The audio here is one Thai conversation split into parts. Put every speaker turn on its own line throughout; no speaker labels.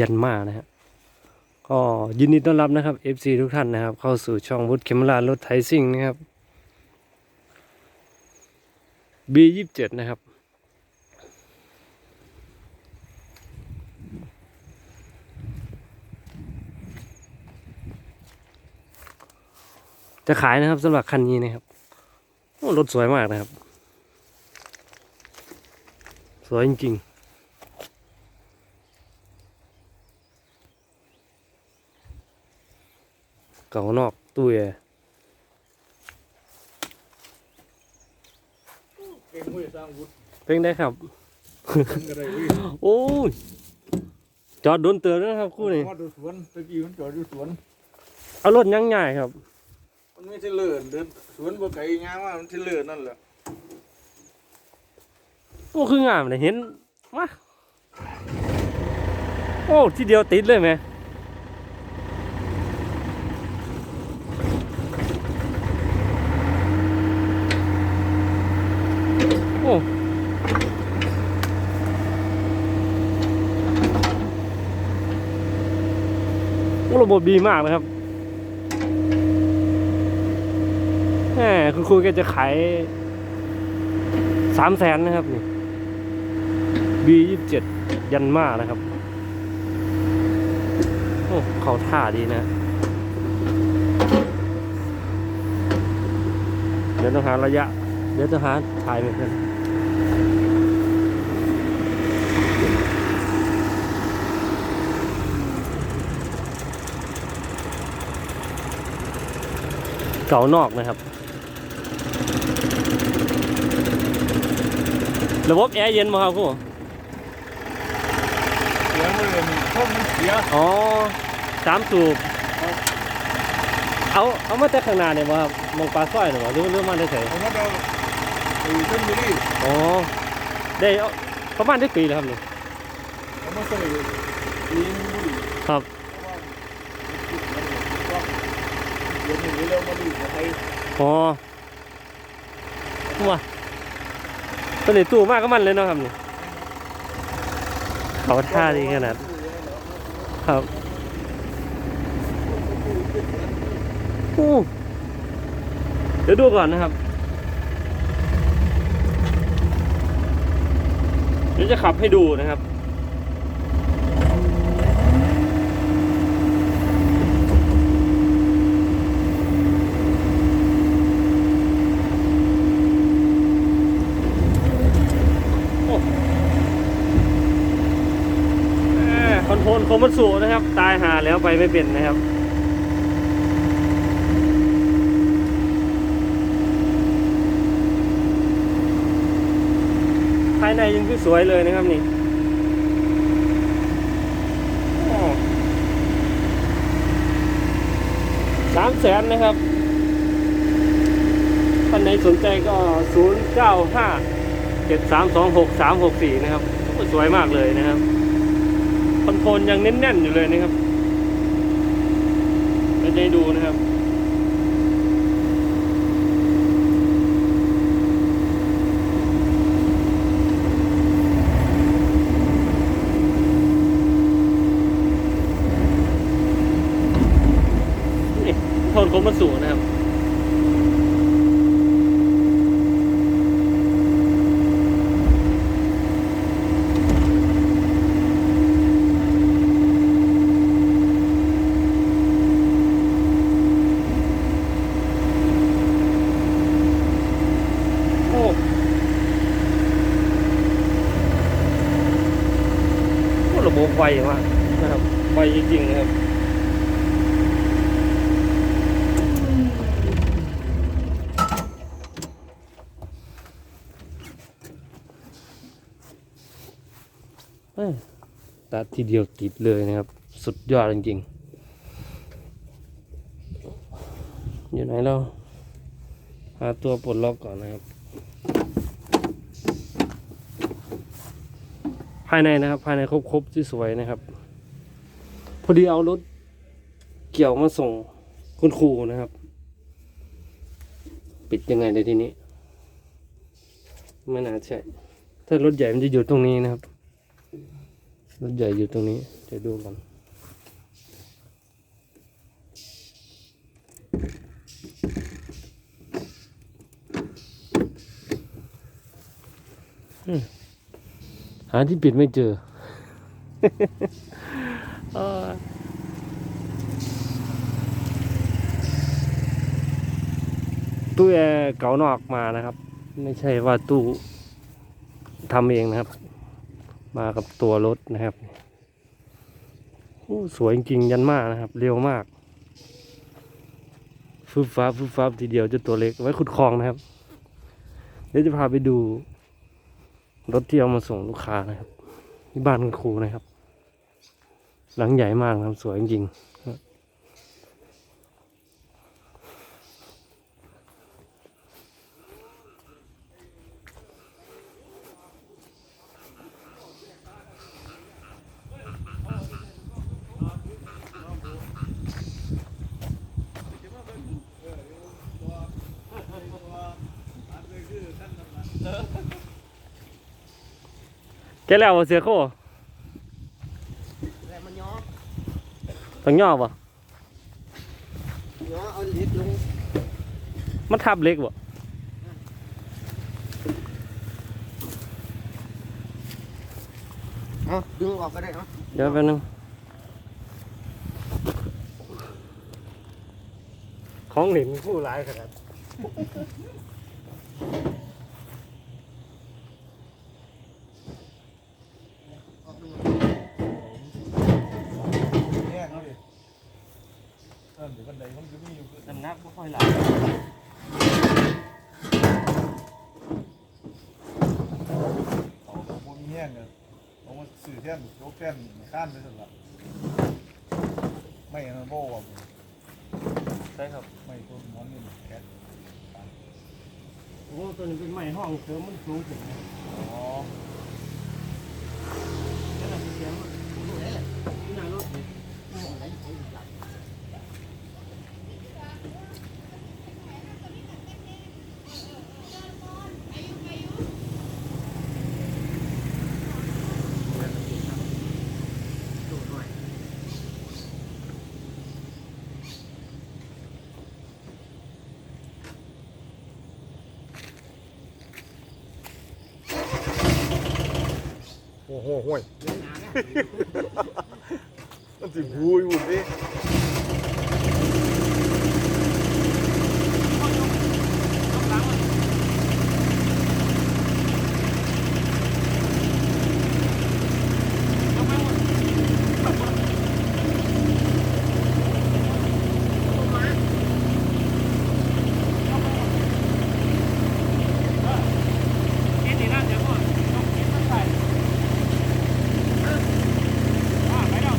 ยันมานะครับก็ยินดีต้อนรับนะครับ FC ทุกท่านนะครับ เข้าสู่ช่องวุฒิเคมรารถไถซิ่งนะครับ B27 นะครับ จะขายนะครับสำหรับคันนี้นะครับรถสวยมากนะครับ สวยจริงๆ เก่านอกตู้แอร์
เก่งเว้ยสร้างวุฒิ
เพ่งได้ครับ
เก่งอะไรเว้ย
โอ้ย จอดโดนเตือนนะครับคู่นี้
พอดูสวนตะกี้มันจอดดูสวน
เอารถยังง่ายครับ
มันไม่ใช่เลื่อนเดินสวนบ่ไกลงามว่ามันใช่เลื่อนนั่นแหละ
โอ้คืองามเลยเห็นมาโอ้ทีเดียวติดเลยไหม ระบบดีมากนะครับแหมคุณครูแกจะขายสามแสนนะครับนี่ B ยี่สิบเจ็ดยันมานะครับ โอ้เขาท่าดีนะ เดี๋ยวต้องหาระยะ เดี๋ยวต้องหาถ่ายเหมือนกัน เก่านอกนะครับ ระบบแอร์เย็นมาครับครู
เสียมันเลยมันช่องมันเสีย
อ๋อสามสูบเอาเอามาแต่ข้างหน้าเนี่ยบ่ครับมองปลาสร้อยหรือว่าหรือหรือมาได้เฉย
เอามาเอาไอ้ชลบุรี
อ๋อได้เอาประมาณได้ปีแล้วครับนี่
เอามาใส่ปีนบุรี
ครับ
เดี๋ยวนี้เรามาดูกับไทย
อ๋อว้าตัวนี้ตู้มากก็มันเลยเนาะครับนี่เขาท่าดีขนาดครับอู้เดี๋ยวดูก่อนนะครับ เดี๋ยวจะขับให้ดูนะครับ โอ้แหม่ คอนโทรลโคมัตสุนะครับ ตายหาแล้วไปไม่เป็นนะครับ ภายในยังคือสวยเลยนะครับนี่สามแสนนะครับท่านไหนสนใจก็ศูนย์เก้าห้าเจ็ดสามสองหกสามหกสี่นะครับ สวยมากเลยนะครับ คอนโทรลยังแน่นๆอยู่เลยนะครับเราจะดูนะครับนี่โทนคมมันสูงนะครับ โอ้โหระบบไวมากนะครับไวจริงๆนะครับตัดทีเดียวติดเลยนะครับ สุดยอดจริงๆ อยู่ไหนเรา หาตัวปลดล็อกก่อนนะครับ ภายในนะครับ ภายในครบๆที่สวยนะครับ พอดีเอารถเกี่ยวมาส่งคุณครูนะครับ ปิดยังไงในทีนี้ไม่น่าใช่ ถ้ารถใหญ่มันจะอยู่ตรงนี้นะครับ รถใหญ่อยู่ตรงนี้เดี๋ยวดูกันอืม หาที่ปิดไม่เจอเออตู้แอร์เก่านอกมานะครับ ไม่ใช่ว่าตู้ทำเองนะครับ มากับตัวรถนะครับโอ้สวยจริงๆยันมากนะครับ เร็วมากฟึบฟ้าบฟึบฟ้าบทีเดียวจะตัวเล็กไว้ขุดคลองนะครับ เดี๋ยวจะพาไปดู รถที่เอามาส่งลูกค้านะครับที่บ้านคุณครูนะครับ หลังใหญ่มากนะครับสวยจริง ๆแกแล้วบ่เสือโค
แต่มันย้อ
ต้องย่อป่ะ
ย้อเอาเล็กลง
มันทับเล็กบ่
เอาดึงออกก็ได้เนาะ
เดี๋ยวแป๊บนึงของหลินผู้ร้ายขนาด
ออกดู
แยกเขาดิเออเดี๋ยวบันไดมันจะมีอยู่คือ
สำนักไม่ค่อยหลาย
เขาพวกมีแห้งเลยเอามา สื่อแท่นโจ๊กแท่นข้านไปสุดละไม่อันนั้นโบ้อะ
ใช่ครับ
ไม่ต้นมอนนี่แคท
โอ้ตัวนี้เป็นไม้ห้องเสริมมันสูงขึ้นนะ
อ๋อ
แล้วเราเสียง
ดูได้เลย
ที่หน้ารถนี่
มองไหนใช้หลัก
ดูหน่อย
โอ้โหห่วยมันสิบูอยู่ดิ
กินนี่น่าจะก่อนต้องกินมันใส่อ่าไปแล้ว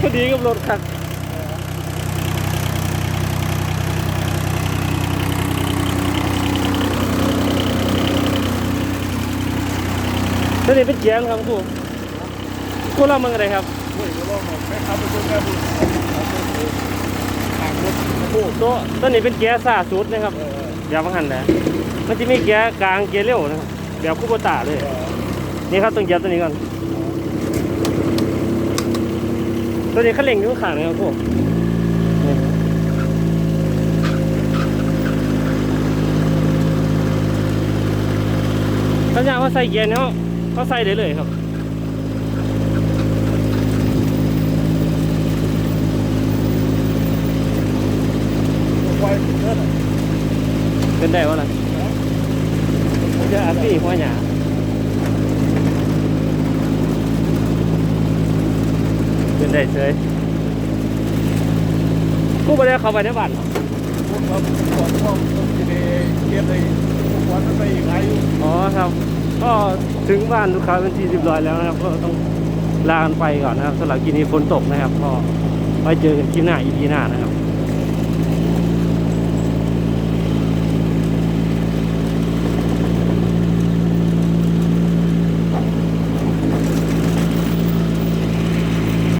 พอดีกับรถคันตัวนี้เป็นเกียร์ครับครูครูเล่ามันอะไรครับตัวตัวนี้เป็นเกียร์ซาสุดนะครับ
เออ
อย่าบังหันนะมันจะมีเกียร์กลางเกียร์เร็วนะครับแบบคูโบตาเลยนี่ครับต้องเหยียบตัวนี้ก่อน ตัวนี้ขั้นเร่งอยู่ข้างนะครับพวกถ้าอยากว่าใส่เกียร์เนาะก็ใส่ได้เลยครับ
เป็
นได้วะล่ะผมจะอาพี่หัวหยา เป็นได้เฉยกูไปได้เข้าไปในบ้านหรอ
พวกเราก่อนพวกที่ได้เก็บได้พวกวันมันไปอีกหลายอยู่
อ๋อครับ ก็ถึงบ้านลูกค้าเป็นที่เรียบร้อยแล้วนะครับ ก็ต้องลากันไปก่อนนะครับสำหรับกินนี้ฝนตกนะครับ ก็ไว้เจอกันคลิปหน้าอีพีหน้านะครับ